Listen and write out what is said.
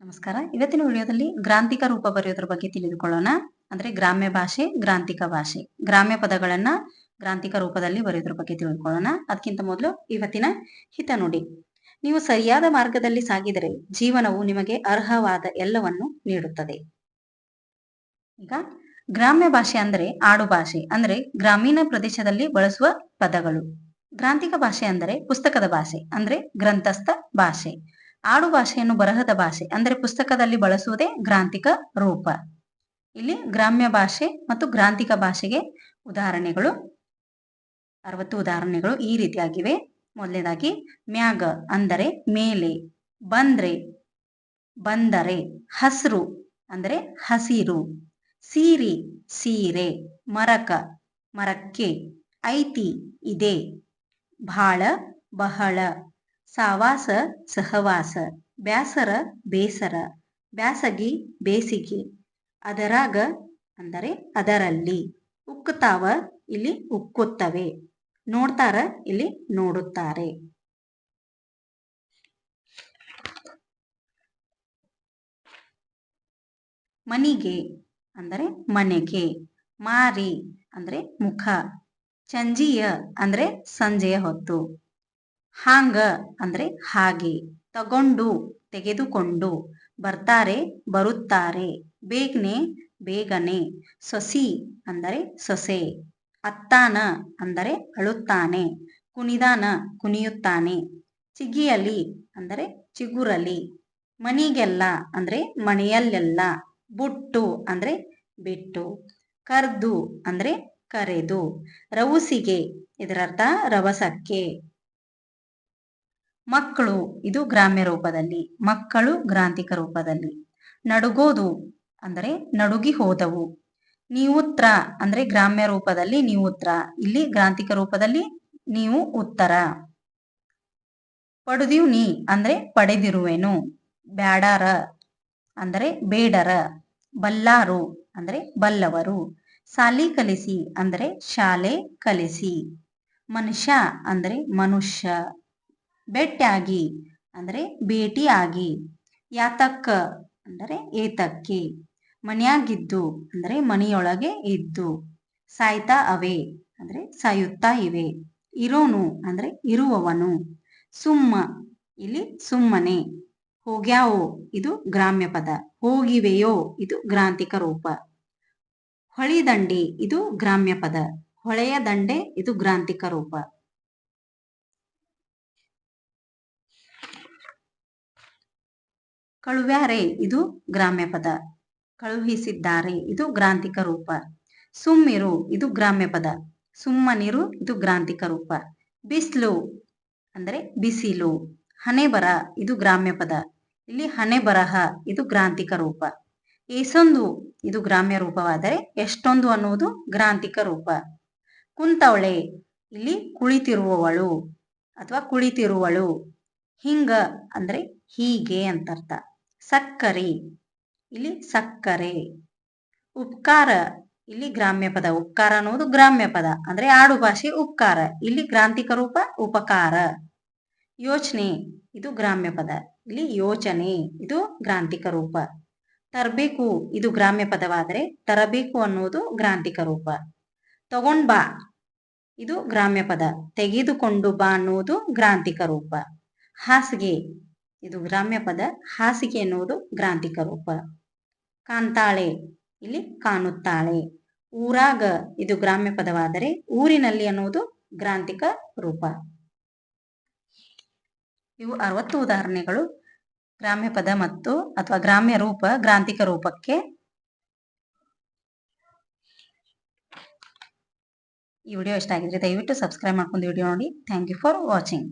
ನಮಸ್ಕಾರ. ಇವತ್ತಿನ ವಿಡಿಯೋದಲ್ಲಿ ಗ್ರಾಂಥಿಕ ರೂಪ ಬರೆಯೋದ್ರ ಬಗ್ಗೆ ತಿಳಿದುಕೊಳ್ಳೋಣ. ಅಂದ್ರೆ ಗ್ರಾಮ್ಯ ಭಾಷೆ, ಗ್ರಾಂಥಿಕ ಭಾಷೆ. ಗ್ರಾಮ್ಯ ಪದಗಳನ್ನ ಗ್ರಾಂಥಿಕ ರೂಪದಲ್ಲಿ ಬರೆಯೋದ್ರ ಬಗ್ಗೆ ತಿಳಿದುಕೊಳ್ಳೋಣ. ಅದಕ್ಕಿಂತ ಮೊದಲು ಇವತ್ತಿನ ಹಿತ ನುಡಿ. ನೀವು ಸರಿಯಾದ ಮಾರ್ಗದಲ್ಲಿ ಸಾಗಿದರೆ ಜೀವನವು ನಿಮಗೆ ಅರ್ಹವಾದ ಎಲ್ಲವನ್ನು ನೀಡುತ್ತದೆ. ಈಗ ಗ್ರಾಮ್ಯ ಭಾಷೆ ಅಂದ್ರೆ ಆಡು ಭಾಷೆ. ಅಂದ್ರೆ ಗ್ರಾಮೀಣ ಪ್ರದೇಶದಲ್ಲಿ ಬಳಸುವ ಪದಗಳು. ಗ್ರಾಂಥಿಕ ಭಾಷೆ ಅಂದರೆ ಪುಸ್ತಕದ ಭಾಷೆ. ಅಂದ್ರೆ ಗ್ರಂಥಸ್ಥ ಭಾಷೆ. ಆಡು ಭಾಷೆಯನ್ನು ಬರಹದ ಭಾಷೆ, ಅಂದರೆ ಪುಸ್ತಕದಲ್ಲಿ ಬಳಸುವುದೇ ಗ್ರಾಂಥಿಕ ರೂಪ. ಇಲ್ಲಿ ಗ್ರಾಮ್ಯ ಭಾಷೆ ಮತ್ತು ಗ್ರಾಂಥಿಕ ಭಾಷೆಗೆ ಉದಾಹರಣೆಗಳು. ಅರವತ್ತು ಉದಾಹರಣೆಗಳು ಈ ರೀತಿಯಾಗಿವೆ. ಮೊದಲನೇದಾಗಿ, ಮ್ಯಾಗ ಅಂದರೆ ಮೇಲೆ, ಬಂದ್ರೆ, ಬಂದರೆ, ಹಸ್ರು ಅಂದರೆ ಹಸಿರು, ಸೀರಿ, ಸೀರೆ, ಮರಕ, ಮರಕ್ಕೆ, ಐತಿ, ಇದೆ, ಭಾಳ, ಬಹಳ ಸಾವಾಸ, ಸಹವಾಸ, ಬ್ಯಾಸರ, ಬೇಸರ, ಬ್ಯಾಸಗಿ, ಬೇಸಿಗೆ, ಅದರಾಗ ಅಂದರೆ ಅದರಲ್ಲಿ. ಉಕ್ಕುತ್ತಾವ ಇಲ್ಲಿ ಉಕ್ಕುತ್ತವೆ. ನೋಡ್ತಾರ, ಇಲ್ಲಿ ನೋಡುತ್ತಾರೆ. ಮನಿಗೆ ಅಂದರೆ ಮನೆಗೆ. ಮಾರಿ ಅಂದ್ರೆ ಮುಖ. ಚಂಜಿಯ ಅಂದ್ರೆ ಸಂಜೆಯ ಹೊತ್ತು. ಹಾಂಗ ಅಂದ್ರೆ ಹಾಗೆ. ತಗೊಂಡು, ತೆಗೆದುಕೊಂಡು, ಬರ್ತಾರೆ, ಬರುತ್ತಾರೆ. ಬೇಗನೆ ಬೇಗನೆ. ಸೊಸಿ ಅಂದರೆ ಸೊಸೆ. ಅತ್ತಾನ ಅಂದರೆ ಅಳುತ್ತಾನೆ. ಕುಣಿದಾನ ಕುಣಿಯುತ್ತಾನೆ. ಚಿಗಿಯಲಿ ಅಂದರೆ ಚಿಗುರಲಿ. ಮನಿಗೆಲ್ಲ ಅಂದ್ರೆ ಮನೆಯಲ್ಲೆಲ್ಲ. ಬುಟ್ಟು ಅಂದ್ರೆ ಬಿಟ್ಟು. ಕರ್ದು ಅಂದ್ರೆ ಕರೆದು. ರವುಸಿಗೆ ಇದರರ್ಥ ರವಸಕ್ಕೆ. ಮಕ್ಕಳು, ಇದು ಗ್ರಾಮ್ಯ ರೂಪದಲ್ಲಿ, ಮಕ್ಕಳು ಗ್ರಾಂಥಿಕ ರೂಪದಲ್ಲಿ. ನಡುಗೋದು, ಅಂದರೆ ನಡುಗಿ ಹೋದವು. ನೀವುತ್ರ, ಅಂದ್ರೆ ಗ್ರಾಮ್ಯ ರೂಪದಲ್ಲಿ ನೀವು ಉತ್ತರ ಇಲ್ಲಿ ಗ್ರಾಂಥಿಕ ರೂಪದಲ್ಲಿ ನೀವು ಉತ್ತರ. ಪಡೆದಿವ್ ನೀ, ಅಂದ್ರೆ ಪಡೆದಿರುವೆನು. ಬ್ಯಾಡಾರ, ಅಂದರೆ ಬೇಡರ. ಬಲ್ಲಾರು, ಅಂದ್ರೆ ಬಲ್ಲವರು. ಸಾಲಿ ಕಲಿಸಿ, ಅಂದರೆ ಶಾಲೆ ಕಲಿಸಿ. ಮನುಷ್ಯ, ಅಂದರೆ ಮನುಷ್ಯ. ಬೆಟ್ಟಾಗಿ ಅಂದರೆ ಭೇಟಿಯಾಗಿ. ಯಾತಕ್ಕ ಅಂದರೆ ಏತಕ್ಕೆ. ಮನೆಯಾಗಿದ್ದು ಅಂದರೆ ಮನೆಯೊಳಗೆ ಇದ್ದು. ಸಾಯ್ತಾ ಅವೆ ಅಂದ್ರೆ ಸಾಯುತ್ತಾ ಇವೆ. ಇರೋನು ಅಂದ್ರೆ ಇರುವವನು. ಸುಮ್ಮ, ಇಲ್ಲಿ ಸುಮ್ಮನೆ. ಹೋಗ್ಯಾವೋ, ಇದು ಗ್ರಾಮ್ಯ ಪದ. ಹೋಗಿವೆಯೋ, ಇದು ಗ್ರಾಂಥಿಕ ರೂಪ. ಹೊಳಿದಂಡೆ, ಇದು ಗ್ರಾಮ್ಯ ಪದ. ಹೊಳೆಯ ದಂಡೆ, ಇದು ಗ್ರಾಂತಿಕ ರೂಪ. ಕಳುವ್ಯಾರೆ ಇದು ಗ್ರಾಮ್ಯ ಪದ. ಕಳುಹಿಸಿದ್ದಾರೆ, ಇದು ಗ್ರಾಂಥಿಕ ರೂಪ. ಸುಮ್ಮಿರು, ಇದು ಗ್ರಾಮ್ಯ ಪದ. ಸುಮ್ಮನಿರು, ಇದು ಗ್ರಾಂಥಿಕ ರೂಪ. ಬಿಸ್ಲು, ಅಂದ್ರೆ ಬಿಸಿಲು. ಹಣೆ ಬರ ಇದು ಗ್ರಾಮ್ಯ ಪದ. ಇಲ್ಲಿ ಹಣೆಬರಹ, ಇದು ಗ್ರಾಂಥಿಕ ರೂಪ. ಏಸೊಂದು, ಇದು ಗ್ರಾಮ್ಯ ರೂಪವಾದರೆ ಎಷ್ಟೊಂದು ಅನ್ನುವುದು ಗ್ರಾಂಥಿಕ ರೂಪ. ಕುಂತವಳೆ, ಇಲ್ಲಿ ಕುಳಿತಿರುವವಳು ಅಥವಾ ಕುಳಿತಿರುವಳು. ಹಿಂಗ, ಅಂದ್ರೆ ಹೀಗೆ ಅಂತರ್ಥ. ಸಕ್ಕರೆ. ಇಲ್ಲಿ ಸಕ್ಕರೆ. ಉಪಕಾರ. ಇಲ್ಲಿ ಗ್ರಾಮ್ಯ ಪದ. ಉಪಕಾರ ಅನ್ನೋದು ಗ್ರಾಮ್ಯ ಪದ. ಅಂದ್ರೆ ಆಡು ಭಾಷೆ ಉಪಕಾರ. ಇಲ್ಲಿ ಗ್ರಾಂಥಿಕ ರೂಪ ಉಪಕಾರ. ಯೋಚನೆ. ಇದು ಗ್ರಾಮ್ಯ ಪದ. ಇಲ್ಲಿ ಯೋಚನೆ. ಇದು ಗ್ರಾಂಥಿಕ ರೂಪ. ತರಬೇಕು. ಇದು ಗ್ರಾಮ್ಯ ಪದವಾದರೆ ತರಬೇಕು ಅನ್ನೋದು ಗ್ರಾಂಥಿಕ ರೂಪ. ತಗೊಂಡ್ ಬಾ. ಇದು ಗ್ರಾಮ್ಯ ಪದ. ತೆಗೆದುಕೊಂಡು ಬಾ ಅನ್ನೋದು ಗ್ರಾಂಥಿಕ ರೂಪ. ಹಾಸಿಗೆ. ಇದು ಗ್ರಾಮ್ಯ ಪದ. ಹಾಸಿಗೆ ಎನ್ನುವುದು ಗ್ರಾಂಥಿಕ ರೂಪ. ಕಾಂತಾಳೆ, ಇಲ್ಲಿ ಕಾಣುತ್ತಾಳೆ. ಊರಾಗ ಇದು ಗ್ರಾಮ್ಯ ಪದವಾದರೆ ಊರಿನಲ್ಲಿ ಅನ್ನುವುದು ಗ್ರಾಂಥಿಕ ರೂಪ. ಇವು ಅರವತ್ತು ಉದಾಹರಣೆಗಳು. ಗ್ರಾಮ್ಯ ಪದ ಮತ್ತು ಅಥವಾ ಗ್ರಾಮ್ಯ ರೂಪ ಗ್ರಾಂಥಿಕ ರೂಪಕ್ಕೆ. ಈ ವಿಡಿಯೋ ಇಷ್ಟ ಆಗಿದ್ರೆ ದಯವಿಟ್ಟು ಸಬ್ಸ್ಕ್ರೈಬ್ ಮಾಡ್ಕೊಂಡು ವಿಡಿಯೋ ನೋಡಿ. Thank you for watching